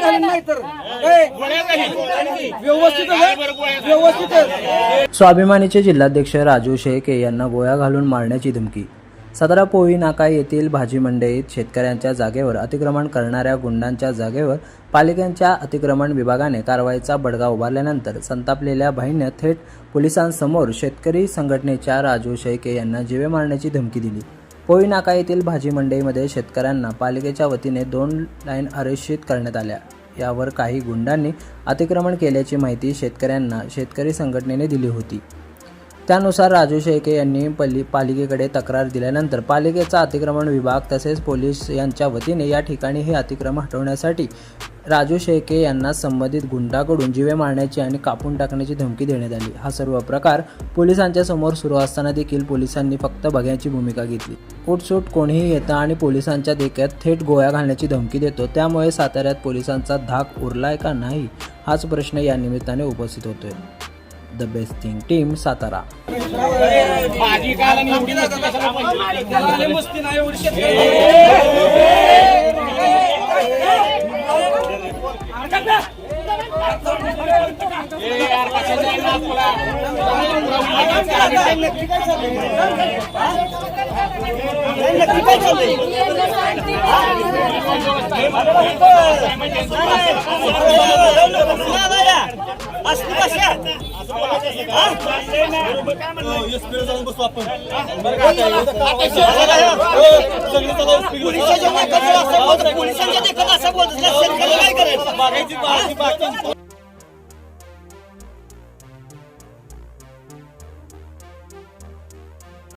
घालून नाही तर व्यवस्थित स्वाभिमानीचे जिल्हाध्यक्ष राजू शेळके यांना गोळ्या घालून मारण्याची धमकी सदरा पोळी नाका येथील भाजी मंडईत शेतकऱ्यांच्या जागेवर अतिक्रमण करणाऱ्या गुंडांच्या जागेवर पालिकेच्या अतिक्रमण विभागाने कारवाईचा बडगा उभारल्यानंतर संतापलेल्या भाईनं थेट पोलिसांसमोर शेतकरी संघटनेच्या राजू शेळके यांना जीवे मारण्याची धमकी दिली. पोळी नाका येथील भाजी मंडईमध्ये शेतकऱ्यांना पालिकेच्या वतीने दोन लाईन आरक्षित करण्यात आल्या. यावर काही गुंडांनी अतिक्रमण केल्याची माहिती शेतकऱ्यांना शेतकरी संघटनेने दिली होती. त्यानुसार राजू शेळके यांनी पल्ली पालिकेकडे तक्रार दिल्यानंतर पालिकेचा अतिक्रमण विभाग तसेच पोलीस यांच्या वतीने या ठिकाणी हे अतिक्रमण हटवण्यासाठी राजू शेळके यांना संबंधित गुंडाकडून जीवे मारण्याची आणि कापून टाकण्याची धमकी देण्यात आली. हा सर्व प्रकार पोलिसांच्या समोर सुरू असताना देखील पोलिसांनी फक्त बघण्याची भूमिका घेतली. उठसूट कोणीही येतं आणि पोलिसांच्या देक्यात थेट गोळ्या घालण्याची धमकी देतो त्यामुळे साताऱ्यात पोलिसांचा धाक उरलाय का नाही हाच प्रश्न या निमित्ताने उपस्थित होतोय. The best thing team Satara. पोलिसांच्या देखत असं बोलत काय करायचं